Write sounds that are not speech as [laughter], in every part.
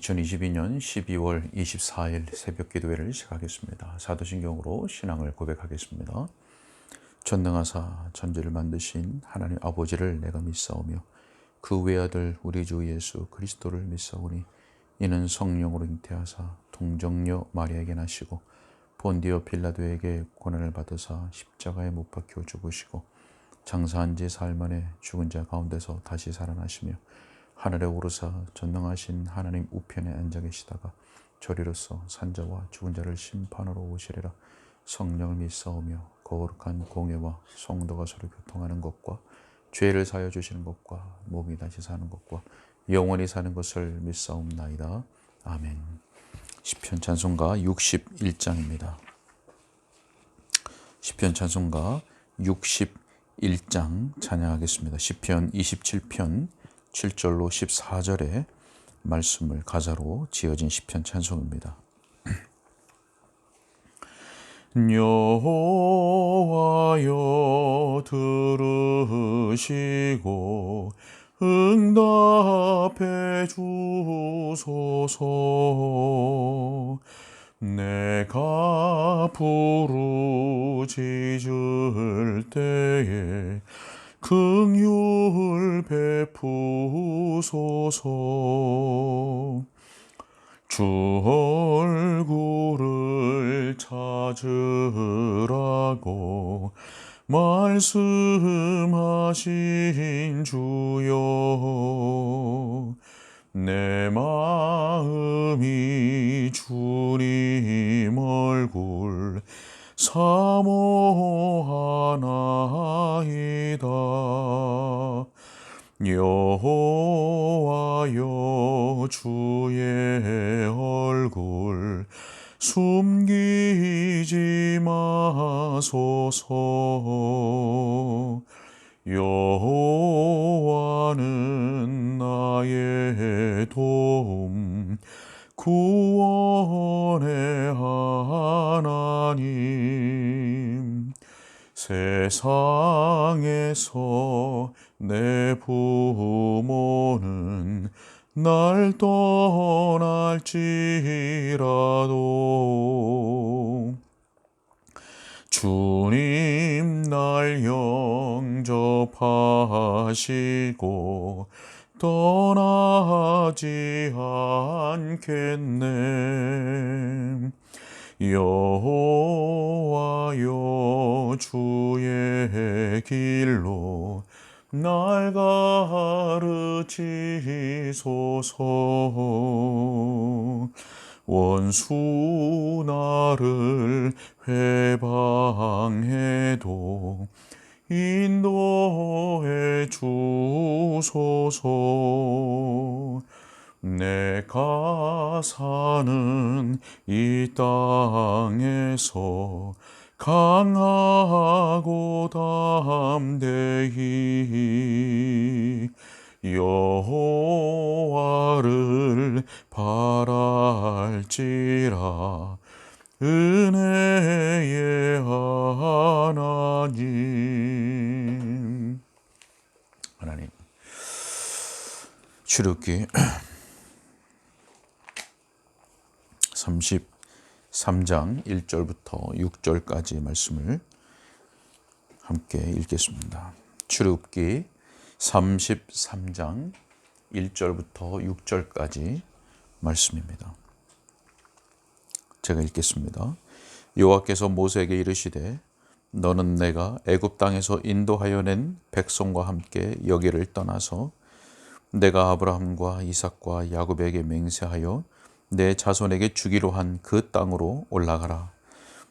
2022년 12월 24일 새벽 기도회를 시작하겠습니다. 사도신경으로 신앙을 고백하겠습니다. 전능하사 천지를 만드신 하나님 아버지를 내가 믿사오며 그 외아들 우리 주 예수 그리스도를 믿사오니 이는 성령으로 잉태하사 동정녀 마리아에게 나시고 본디오 빌라도에게 고난을 받으사 십자가에 못 박혀 죽으시고 장사한 지 사흘 만에 죽은 자 가운데서 다시 살아나시며 하늘에 오르사 전능하신 하나님 우편에 앉아 계시다가 저리로서 산자와 죽은 자를 심판하러 오시리라. 성령을 믿사오며 거룩한 공예와 성도가 서로 교통하는 것과 죄를 사여 주시는 것과 몸이 다시 사는 것과 영원히 사는 것을 믿사옵나이다. 아멘. 시편 찬송가 61장입니다. 시편 찬송가 61장 찬양하겠습니다. 시편 27편 7절로 14절의 말씀을 가사로 지어진 시편 찬송입니다. [clears throat] 여호와여 들으시고 응답해 주소서 내가 부르짖을 때에 긍휼 베푸소서. 주 얼굴을 찾으라고 말씀하신 주여. 내 마음이 주님 얼굴 사모하나이다. 여호와여 주의 얼굴 숨기지 마소서. 여호와는 나의 도움 구원의 세상에서 내 부모는 날 떠날지라도 주님 날 영접하시고 떠나지 않겠네. 여호와여 주의 길로 날 가르치소서. 원수 나를 회방해도 인도해 주소서 내 가 사는 이 땅에서 강하고 담대히 여호와를 바랄지라. 은혜의 하나님. 하나님. 출애굽기 [clears throat] 33장 1절부터 6절까지 말씀을 함께 읽겠습니다. 출애굽기 33장 1절부터 6절까지 말씀입니다. 제가 읽겠습니다. 여호와께서 모세에게 이르시되 너는 내가 애굽 땅에서 인도하여 낸 백성과 함께 여기를 떠나서 내가 아브라함과 이삭과 야곱에게 맹세하여 내 자손에게 주기로 한 그 땅으로 올라가라.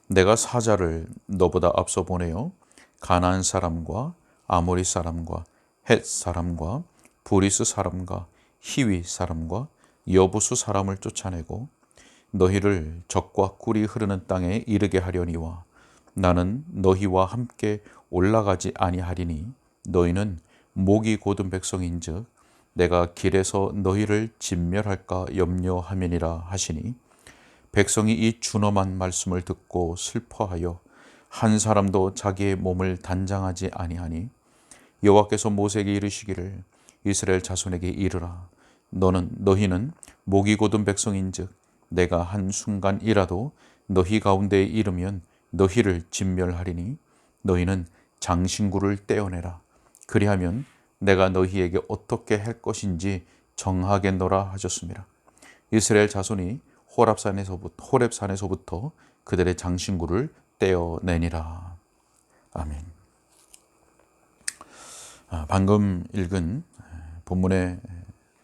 내가 사자를 너보다 앞서 보내어 가나안 사람과 아모리 사람과 헷 사람과 브리스 사람과 히위 사람과 여부수 사람을 쫓아내고 너희를 적과 꿀이 흐르는 땅에 이르게 하려니와 나는 너희와 함께 올라가지 아니하리니 너희는 목이 고든 백성인즉 내가 길에서 너희를 진멸할까 염려하면이라 하시니 백성이 이 준엄한 말씀을 듣고 슬퍼하여 한 사람도 자기의 몸을 단장하지 아니하니 여호와께서 모세에게 이르시기를 이스라엘 자손에게 이르라. 너는 너희는 목이 곧은 백성인즉 내가 한 순간이라도 너희 가운데에 이르면 너희를 진멸하리니 너희는 장신구를 떼어내라. 그리하면 내가 너희에게 어떻게 할 것인지 정하겠노라 하셨습니다. 이스라엘 자손이 호랍산에서부터 호렙산에서부터 그들의 장신구를 떼어내니라. 아멘. 아, 방금 읽은 본문의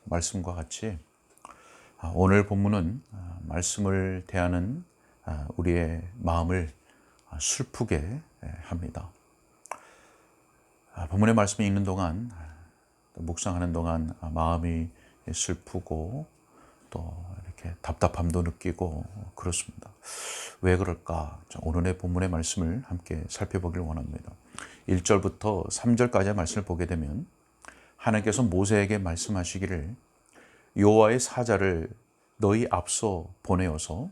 말씀과 같이 아, 오늘 본문은 아, 말씀을 대하는 우리의 마음을 슬프게 합니다. 본문의 말씀을 읽는 동안 묵상하는 동안 마음이 슬프고 또 이렇게 답답함도 느끼고 그렇습니다. 왜 그럴까? 오늘의 본문의 말씀을 함께 살펴보길 원합니다. 1절부터 3절까지의 말씀을 보게 되면 하나님께서 모세에게 말씀하시기를 여호와의 사자를 너희 앞서 보내어서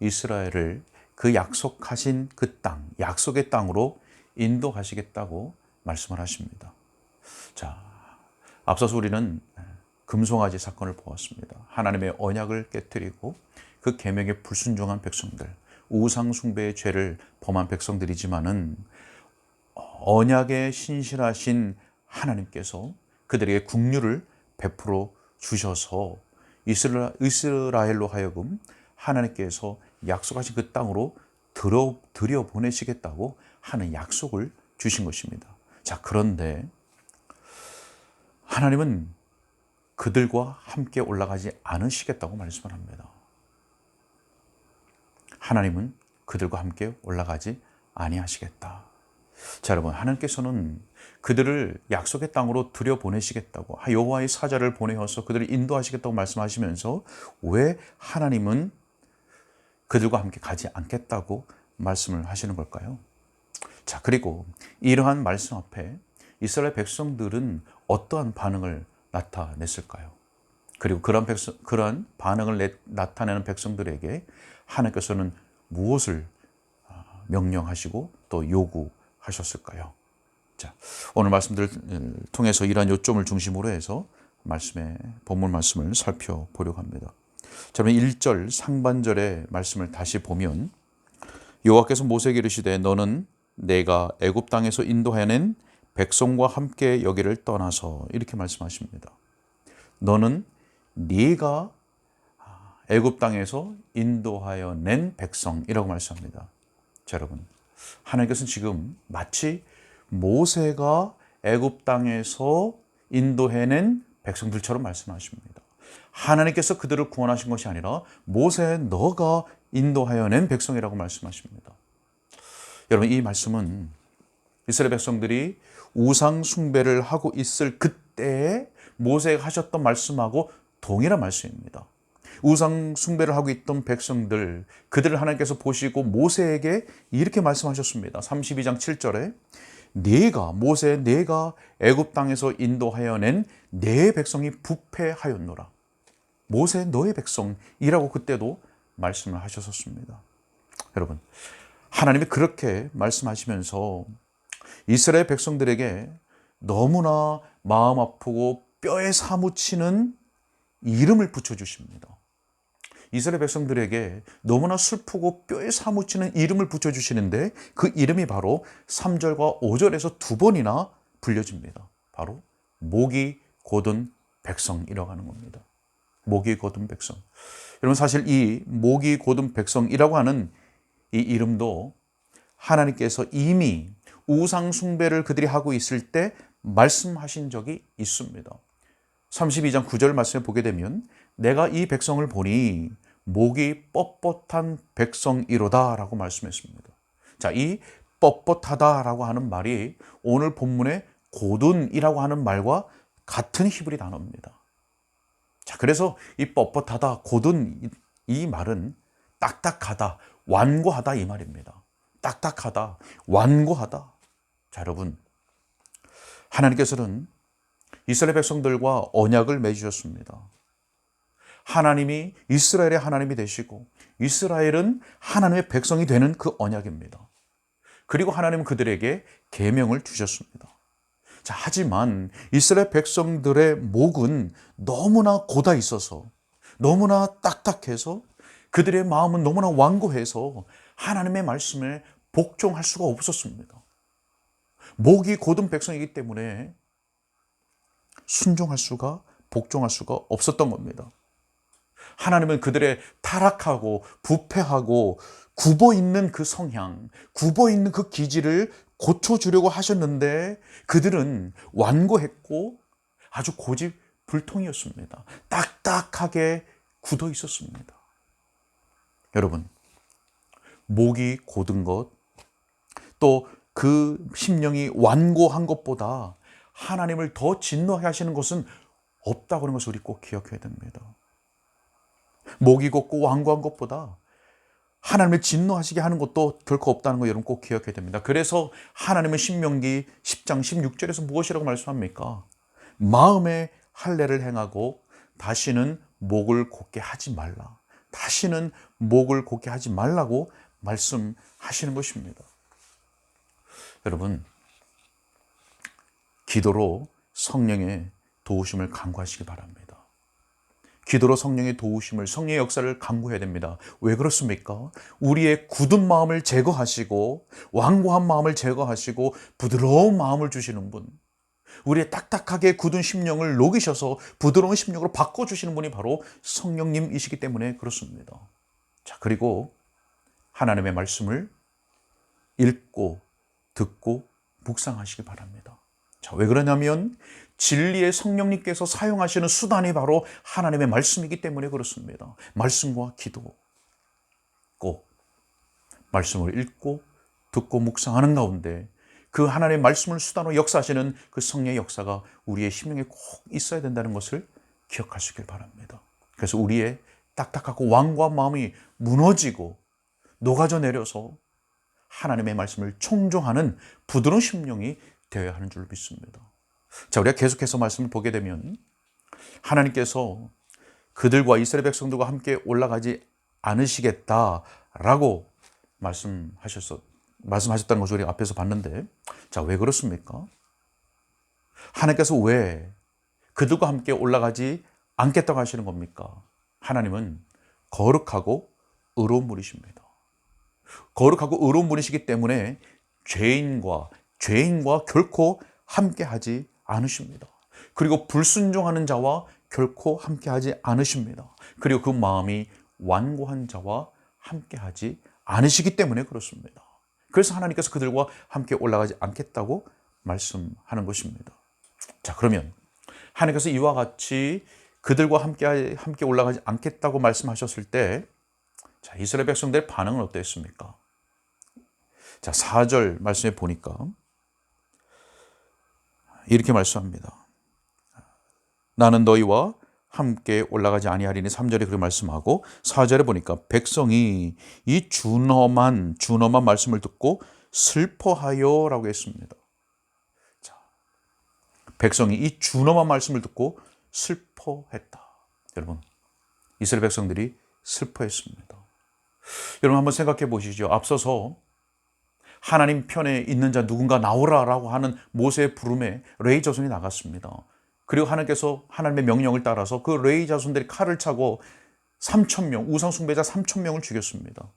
이스라엘을 그 약속하신 그 땅, 약속의 땅으로 인도하시겠다고 말씀을 하십니다. 자, 앞서서 우리는 금송아지 사건을 보았습니다. 하나님의 언약을 깨뜨리고 그 계명에 불순종한 백성들, 우상 숭배의 죄를 범한 백성들이지만은 언약에 신실하신 하나님께서 그들에게 국류를 베풀어 주셔서 이스라엘로 하여금 하나님께서 약속하신 그 땅으로 들여 보내시겠다고 하는 약속을 주신 것입니다. 자, 그런데 하나님은 그들과 함께 올라가지 않으시겠다고 말씀을 합니다. 하나님은 그들과 함께 올라가지 아니하시겠다. 자, 여러분, 하나님께서는 그들을 약속의 땅으로 들여 보내시겠다고 여호와의 사자를 보내어서 그들을 인도하시겠다고 말씀하시면서 왜 하나님은 그들과 함께 가지 않겠다고 말씀을 하시는 걸까요? 자, 그리고 이러한 말씀 앞에 이스라엘 백성들은 어떠한 반응을 나타냈을까요? 그리고 그런 백성, 그런 반응을 내, 나타내는 백성들에게 하나님께서는 무엇을 아, 명령하시고 또 요구하셨을까요? 자, 오늘 말씀들을 통해서 이러한 요점을 중심으로 해서 말씀의 본문 말씀을 살펴보려고 합니다. 자, 그럼 1절 상반절의 말씀을 다시 보면 여호와께서 모세에게 이르시되 너는 내가 애굽 땅에서 인도하여 낸 백성과 함께 여기를 떠나서 이렇게 말씀하십니다. 너는 네가 애굽 땅에서 인도하여 낸 백성이라고 말씀합니다. 자, 여러분. 하나님께서는 지금 마치 모세가 애굽 땅에서 인도해낸 백성들처럼 말씀하십니다. 하나님께서 그들을 구원하신 것이 아니라 모세 너가 인도하여 낸 백성이라고 말씀하십니다. 여러분 이 말씀은 이스라엘 백성들이 우상 숭배를 하고 있을 그때에 모세가 하셨던 말씀하고 동일한 말씀입니다. 우상 숭배를 하고 있던 백성들 그들을 하나님께서 보시고 모세에게 이렇게 말씀하셨습니다. 32장 7절에 네가 모세 네가 애굽 땅에서 인도하여 낸내 백성이 부패하였노라. 모세 너의 백성이라고 그때도 말씀을 하셨었습니다. 여러분 하나님이 그렇게 말씀하시면서 이스라엘 백성들에게 너무나 마음 아프고 뼈에 사무치는 이름을 붙여주십니다. 이스라엘 백성들에게 너무나 슬프고 뼈에 사무치는 이름을 붙여주시는데 그 이름이 바로 3절과 5절에서 두 번이나 불려집니다. 바로 목이 곧은 백성이라고 하는 겁니다. 목이 곧은 백성. 여러분 사실 이 목이 곧은 백성이라고 하는 이 이름도 하나님께서 이미 우상 숭배를 그들이 하고 있을 때 말씀하신 적이 있습니다. 32장 9절 말씀에 보게 되면 내가 이 백성을 보니 목이 뻣뻣한 백성이로다라고 말씀했습니다. 자, 이 뻣뻣하다라고 하는 말이 오늘 본문의 고든이라고 하는 말과 같은 히브리 단어입니다. 자, 그래서 이 뻣뻣하다, 고든 이 말은 딱딱하다, 완고하다 이 말입니다. 딱딱하다, 완고하다. 자, 여러분. 하나님께서는 이스라엘 백성들과 언약을 맺으셨습니다. 하나님이 이스라엘의 하나님이 되시고 이스라엘은 하나님의 백성이 되는 그 언약입니다. 그리고 하나님은 그들에게 계명을 주셨습니다. 자, 하지만 이스라엘 백성들의 목은 너무나 고다 있어서 너무나 딱딱해서 그들의 마음은 너무나 완고해서 하나님의 말씀에 복종할 수가 없었습니다. 목이 고든 백성이기 때문에 순종할 수가 복종할 수가 없었던 겁니다. 하나님은 그들의 타락하고 부패하고 굽어 있는 그 성향, 굽어 있는 그 기질을 고쳐주려고 하셨는데 그들은 완고했고 아주 고집 불통이었습니다. 딱딱하게 굳어 있었습니다. 여러분, 목이 고든 것, 또 그 심령이 완고한 것보다 하나님을 더 진노하게 하시는 것은 없다고 하는 것을 우리 꼭 기억해야 됩니다. 목이 곱고 완고한 것보다 하나님을 진노하시게 하는 것도 결코 없다는 거 여러분 꼭 기억해야 됩니다. 그래서 하나님은 신명기 10장 16절에서 무엇이라고 말씀합니까? 마음의 할례를 행하고 다시는 목을 곧게 하지 말라. 다시는 목을 곧게 하지 말라고 말씀하시는 것입니다. 여러분, 기도로 성령의 도우심을 간구하시기 바랍니다. 기도로 성령의 도우심을 성령의 역사를 간구해야 됩니다. 왜 그렇습니까? 우리의 굳은 마음을 제거하시고 완고한 마음을 제거하시고 부드러운 마음을 주시는 분. 우리의 딱딱하게 굳은 심령을 녹이셔서 부드러운 심령으로 바꿔 주시는 분이 바로 성령님이시기 때문에 그렇습니다. 자, 그리고 하나님의 말씀을 읽고 듣고 묵상하시기 바랍니다. 자, 왜 그러냐면 진리의 성령님께서 사용하시는 수단이 바로 하나님의 말씀이기 때문에 그렇습니다. 말씀과 기도. 꼭 말씀을 읽고 듣고 묵상하는 가운데 그 하나님의 말씀을 수단으로 역사하시는 그 성령의 역사가 우리의 심령에 꼭 있어야 된다는 것을 기억하시길 바랍니다. 그래서 우리의 딱딱하고 완고한 마음이 무너지고 녹아져 내려서 하나님의 말씀을 총종하는 부드러운 심령이 되어야 하는 줄 믿습니다. 자, 우리가 계속해서 말씀을 보게 되면 하나님께서 그들과 이스라엘 백성들과 함께 올라가지 않으시겠다라고 말씀하셨어 말씀하셨다는 것을 우리가 앞에서 봤는데 자, 왜 그렇습니까? 하나님께서 왜 그들과 함께 올라가지 않겠다고 하시는 겁니까? 하나님은 거룩하고 의로운 분이십니다. 거룩하고 의로운 분이시기 때문에 죄인과 죄인과 결코 함께하지 않으십니다. 그리고 불순종하는 자와 결코 함께하지 않으십니다. 그리고 그 마음이 완고한 자와 함께하지 않으시기 때문에 그렇습니다. 그래서 하나님께서 그들과 함께 올라가지 않겠다고 말씀하는 것입니다. 자, 그러면 하나님께서 이와 같이 그들과 함께 함께 올라가지 않겠다고 말씀하셨을 때 자, 이스라엘 백성들의 반응은 어땠습니까? 자, 4절 말씀에 보니까 이렇게 말씀합니다. 나는 너희와 함께 올라가지 아니하리니 3절에 그렇게 말씀하고 4절에 보니까 백성이 이 준엄한 준엄한 말씀을 듣고 슬퍼하여라고 했습니다. 자, 백성이 이 준엄한 말씀을 듣고 슬퍼했다. 여러분, 이스라엘 백성들이 슬퍼했습니다. 여러분 한번 생각해 보시죠. 앞서서 하나님 편에 있는 자 누군가 나오라라고 하는 모세의 부름에 레이 자손이 나갔습니다. 그리고 하나님께서 하나님의 명령을 따라서 그 레이 자손들이 칼을 차고 3천 명 우상 숭배자 3천 명을 죽였습니다.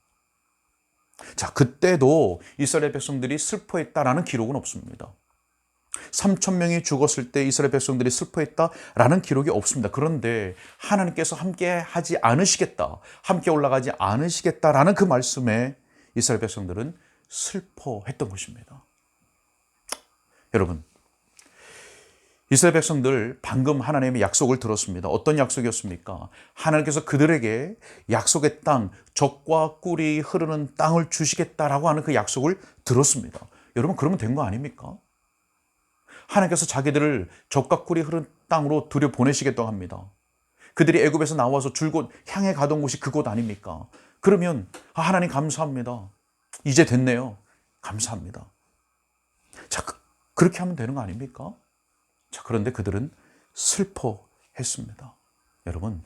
자, 그때도 이스라엘 백성들이 슬퍼했다라는 기록은 없습니다. 3천 명이 죽었을 때 이스라엘 백성들이 슬퍼했다라는 기록이 없습니다. 그런데 하나님께서 함께 하지 않으시겠다, 함께 올라가지 않으시겠다라는 그 말씀에 이스라엘 백성들은 슬퍼했던 것입니다. 여러분, 이스라엘 백성들 방금 하나님의 약속을 들었습니다. 어떤 약속이었습니까? 하나님께서 그들에게 약속의 땅, 적과 꿀이 흐르는 땅을 주시겠다라고 하는 그 약속을 들었습니다. 여러분, 그러면 된 거 아닙니까? 하나님께서 자기들을 적과 꿀이 흐르는 땅으로 들여 보내시겠다고 합니다. 그들이 애굽에서 나와서 줄곧 향해 가던 곳이 그곳 아닙니까? 그러면 아, 하나님 감사합니다. 이제 됐네요. 감사합니다. 자, 그, 그렇게 하면 되는 거 아닙니까? 자, 그런데 그들은 슬퍼했습니다. 여러분,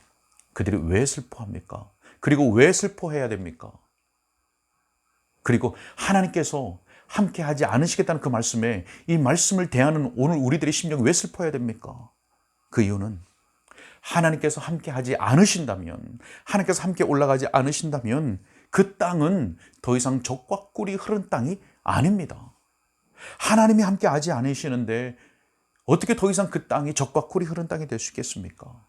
그들이 왜 슬퍼합니까? 그리고 왜 슬퍼해야 됩니까? 그리고 하나님께서 함께 하지 않으시겠다는 그 말씀에 이 말씀을 대하는 오늘 우리들의 심령이 왜 슬퍼야 됩니까? 그 이유는 하나님께서 함께 하지 않으신다면, 하나님께서 함께 올라가지 않으신다면 그 땅은 더 이상 적과 꿀이 흐른 땅이 아닙니다. 하나님이 함께 하지 않으시는데 어떻게 더 이상 그 땅이 적과 꿀이 흐른 땅이 될 수 있겠습니까?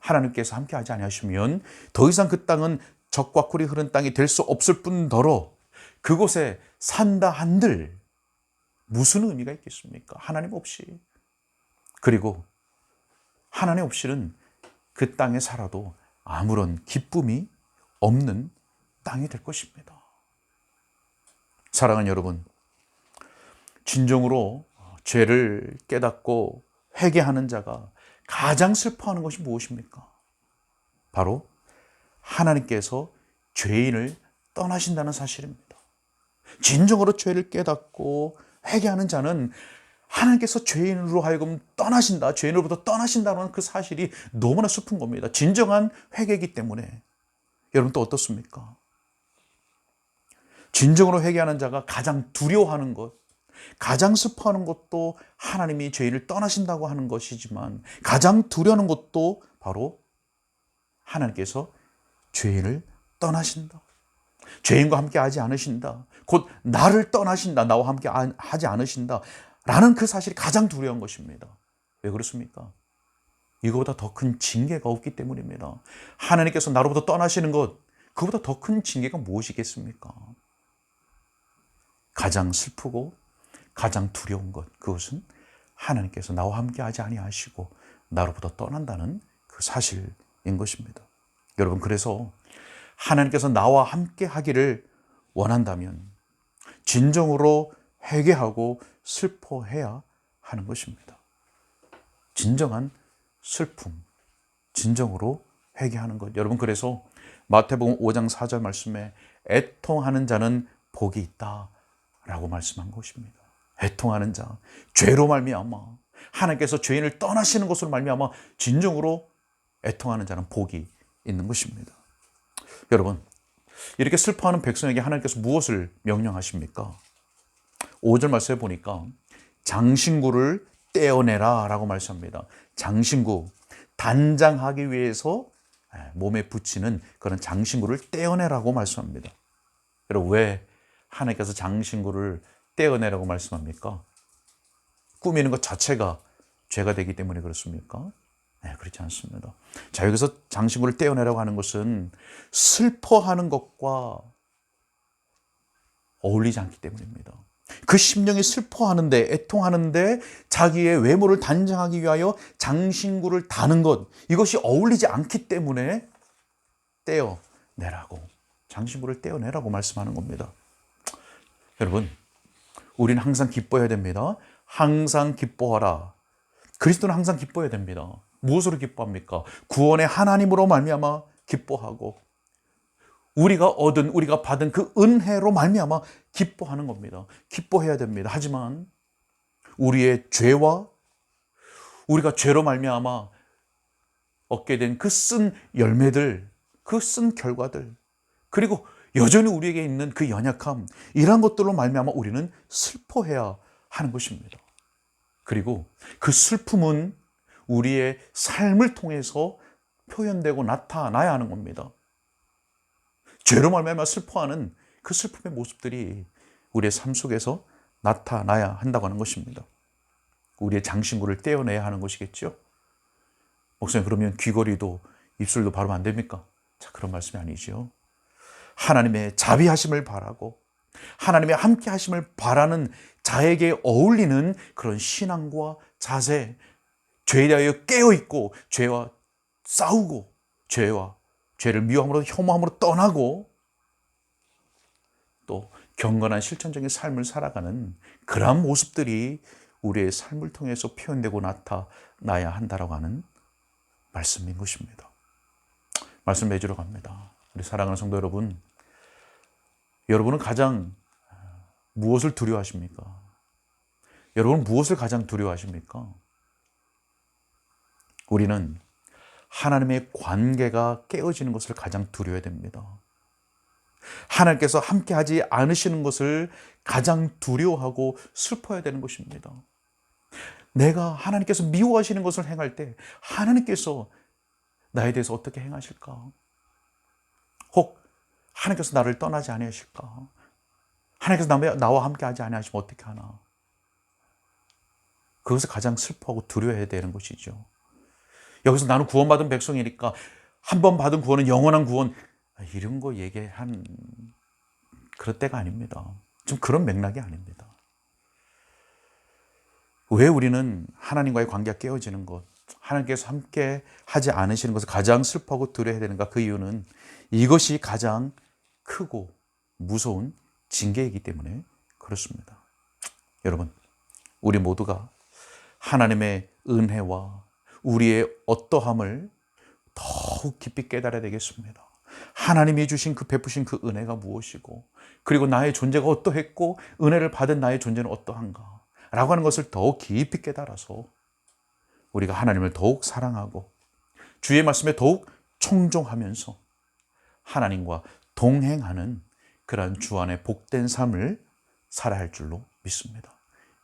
하나님께서 함께 하지 않으시면 더 이상 그 땅은 적과 꿀이 흐른 땅이 될 수 없을 뿐더러 그곳에 산다 한들 무슨 의미가 있겠습니까? 하나님 없이. 그리고 하나님 없이는 그 땅에 살아도 아무런 기쁨이 없는 땅이 될 것입니다. 사랑하는 여러분, 진정으로 죄를 깨닫고 회개하는 자가 가장 슬퍼하는 것이 무엇입니까? 바로 하나님께서 죄인을 떠나신다는 사실입니다. 진정으로 죄를 깨닫고 회개하는 자는 하나님께서 죄인으로 하여금 떠나신다, 죄인으로부터 떠나신다는 그 사실이 너무나 슬픈 겁니다. 진정한 회개이기 때문에. 여러분 또 어떻습니까? 진정으로 회개하는 자가 가장 두려워하는 것, 가장 슬퍼하는 것도 하나님이 죄인을 떠나신다고 하는 것이지만 가장 두려워하는 것도 바로 하나님께서 죄인을 떠나신다. 죄인과 함께 하지 않으신다. 곧 나를 떠나신다. 나와 함께 하지 않으신다. 라는 그 사실이 가장 두려운 것입니다. 왜 그렇습니까? 이거보다 더 큰 징계가 없기 때문입니다. 하나님께서 나로부터 떠나시는 것, 그보다 더 큰 징계가 무엇이겠습니까? 가장 슬프고 가장 두려운 것, 그것은 하나님께서 나와 함께 하지 아니하시고 나로부터 떠난다는 그 사실인 것입니다. 여러분, 그래서 하나님께서 나와 함께 하기를 원한다면 진정으로 회개하고 슬퍼해야 하는 것입니다. 진정한 슬픔, 진정으로 회개하는 것. 여러분 그래서 마태복음 5장 4절 말씀에 애통하는 자는 복이 있다라고 말씀한 것입니다. 애통하는 자, 죄로 말미암아 하나님께서 죄인을 떠나시는 것으로 말미암아 진정으로 애통하는 자는 복이 있는 것입니다. 여러분, 이렇게 슬퍼하는 백성에게 하나님께서 무엇을 명령하십니까? 5절 말씀에 보니까 장신구를 떼어내라 라고 말씀합니다. 장신구, 단장하기 위해서 몸에 붙이는 그런 장신구를 떼어내라고 말씀합니다. 여러분, 왜 하나님께서 장신구를 떼어내라고 말씀합니까? 꾸미는 것 자체가 죄가 되기 때문에 그렇습니까? 네, 그렇지 않습니다. 자, 여기서 장신구를 떼어내라고 하는 것은 슬퍼하는 것과 어울리지 않기 때문입니다. 그 심령이 슬퍼하는데, 애통하는데, 자기의 외모를 단장하기 위하여 장신구를 다는 것, 이것이 어울리지 않기 때문에 떼어내라고, 장신구를 떼어내라고 말씀하는 겁니다. 여러분, 우리는 항상 기뻐해야 됩니다. 항상 기뻐하라. 그리스도는 항상 기뻐해야 됩니다. 무엇으로 기뻐합니까? 구원의 하나님으로 말미암아 기뻐하고 우리가 얻은 우리가 받은 그 은혜로 말미암아 기뻐하는 겁니다. 기뻐해야 됩니다. 하지만 우리의 죄와 우리가 죄로 말미암아 얻게 된 그 쓴 열매들, 그 쓴 결과들, 그리고 여전히 우리에게 있는 그 연약함, 이러한 것들로 말미암아 우리는 슬퍼해야 하는 것입니다. 그리고 그 슬픔은 우리의 삶을 통해서 표현되고 나타나야 하는 겁니다. 죄로 말미암아 슬퍼하는 그 슬픔의 모습들이 우리의 삶 속에서 나타나야 한다고 하는 것입니다. 우리의 장신구를 떼어내야 하는 것이겠죠. 목사님 그러면 귀걸이도 입술도 바르면 안 됩니까? 자 그런 말씀이 아니죠. 하나님의 자비하심을 바라고 하나님의 함께 하심을 바라는 자에게 어울리는 그런 신앙과 자세, 죄에 대하여 깨어 있고 죄와 싸우고 죄와 죄를 미워함으로 혐오함으로 떠나고 또 경건한 실천적인 삶을 살아가는 그러한 모습들이 우리의 삶을 통해서 표현되고 나타나야 한다라고 하는 말씀인 것입니다. 말씀 맺으러 갑니다. 우리 사랑하는 성도 여러분, 여러분은 가장 무엇을 두려워하십니까? 여러분은 무엇을 가장 두려워하십니까? 우리는 하나님의 관계가 깨어지는 것을 가장 두려워야 됩니다. 하나님께서 함께 하지 않으시는 것을 가장 두려워하고 슬퍼야 되는 것입니다. 내가 하나님께서 미워하시는 것을 행할 때 하나님께서 나에 대해서 어떻게 행하실까? 혹 하나님께서 나를 떠나지 아니하실까? 하나님께서 나와 함께 하지 아니하시면 어떻게 하나? 그것을 가장 슬퍼하고 두려워해야 되는 것이죠. 여기서 나는 구원받은 백성이니까 한 번 받은 구원은 영원한 구원 이런 거 얘기한 그럴 때가 아닙니다. 좀 그런 맥락이 아닙니다. 왜 우리는 하나님과의 관계가 깨어지는 것, 하나님께서 함께 하지 않으시는 것을 가장 슬퍼하고 두려워야 되는가? 그 이유는 이것이 가장 크고 무서운 징계이기 때문에 그렇습니다. 여러분, 우리 모두가 하나님의 은혜와 우리의 어떠함을 더욱 깊이 깨달아야 되겠습니다. 하나님이 주신 그 베푸신 그 은혜가 무엇이고, 그리고 나의 존재가 어떠했고, 은혜를 받은 나의 존재는 어떠한가, 라고 하는 것을 더욱 깊이 깨달아서 우리가 하나님을 더욱 사랑하고, 주의 말씀에 더욱 청종하면서 하나님과 동행하는 그러한 주 안에 복된 삶을 살아야 할 줄로 믿습니다.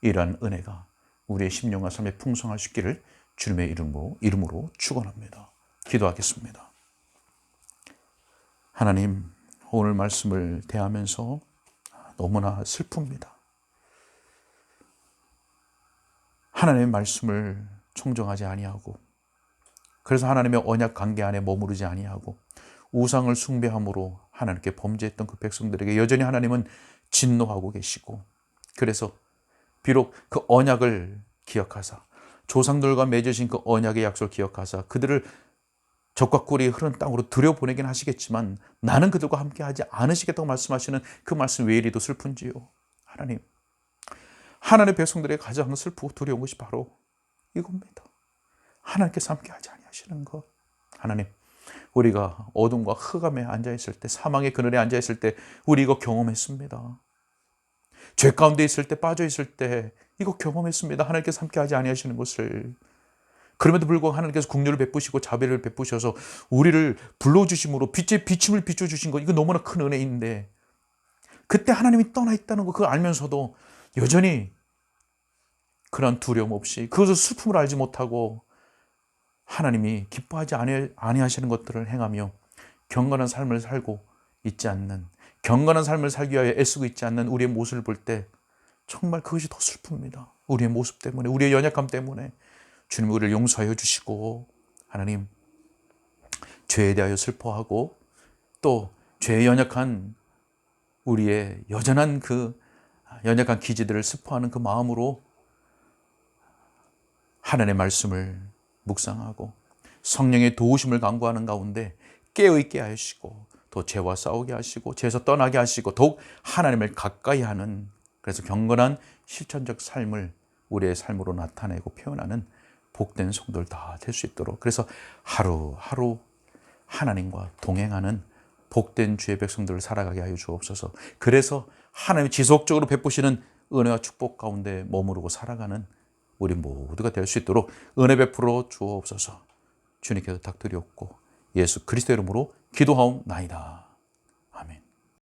이러한 은혜가 우리의 심령과 삶에 풍성하시기를 주님의 이름으로, 이름으로 축원합니다. 기도하겠습니다. 하나님, 오늘 말씀을 대하면서 너무나 슬픕니다. 하나님의 말씀을 청정하지 아니하고 그래서 하나님의 언약 관계 안에 머무르지 아니하고 우상을 숭배함으로 하나님께 범죄했던 그 백성들에게 여전히 하나님은 진노하고 계시고 그래서 비록 그 언약을 기억하사 조상들과 맺으신 그 언약의 약속을 기억하사 그들을 적과 꿀이 흐른 땅으로 들여보내긴 하시겠지만 나는 그들과 함께 하지 않으시겠다고 말씀하시는 그 말씀 왜 이리도 슬픈지요. 하나님, 하나님의 백성들의 가장 슬프고 두려운 것이 바로 이겁니다. 하나님께서 함께 하지 아니하시는 것. 하나님, 우리가 어둠과 흑암에 앉아 있을 때, 사망의 그늘에 앉아 있을 때 우리 이거 경험했습니다. 죄 가운데 있을 때 빠져 있을 때 이거 경험했습니다. 하나님께서 함께 하지 아니하시는 것을 그럼에도 불구하고 하나님께서 국류를 베푸시고 자비를 베푸셔서 우리를 불러주심으로 빛의 비침을 비춰주신 것 이거 너무나 큰 은혜인데 그때 하나님이 떠나 있다는 거 그거 알면서도 여전히 그런 두려움 없이 그것을 슬픔을 알지 못하고 하나님이 기뻐하지 아니하시는 것들을 행하며 경건한 삶을 살고 있지 않는 경건한 삶을 살기 위하여 애쓰고 있지 않는 우리의 모습을 볼 때 정말 그것이 더 슬픕니다. 우리의 모습 때문에, 우리의 연약함 때문에 주님 우리를 용서하여 주시고 하나님 죄에 대하여 슬퍼하고 또 죄에 연약한 우리의 여전한 그 연약한 기지들을 슬퍼하는 그 마음으로 하나님의 말씀을 묵상하고 성령의 도우심을 강구하는 가운데 깨어있게 하시고 또 죄와 싸우게 하시고 죄에서 떠나게 하시고 더욱 하나님을 가까이 하는 그래서 경건한 실천적 삶을 우리의 삶으로 나타내고 표현하는 복된 성도들 다 될 수 있도록 그래서 하루하루 하나님과 동행하는 복된 주의 백성들을 살아가게 하여 주옵소서. 그래서 하나님이 지속적으로 베푸시는 은혜와 축복 가운데 머무르고 살아가는 우리 모두가 될 수 있도록 은혜 베풀어 주옵소서. 주님께서 탁드리옵고 예수 그리스도 이름으로 기도하옵나이다.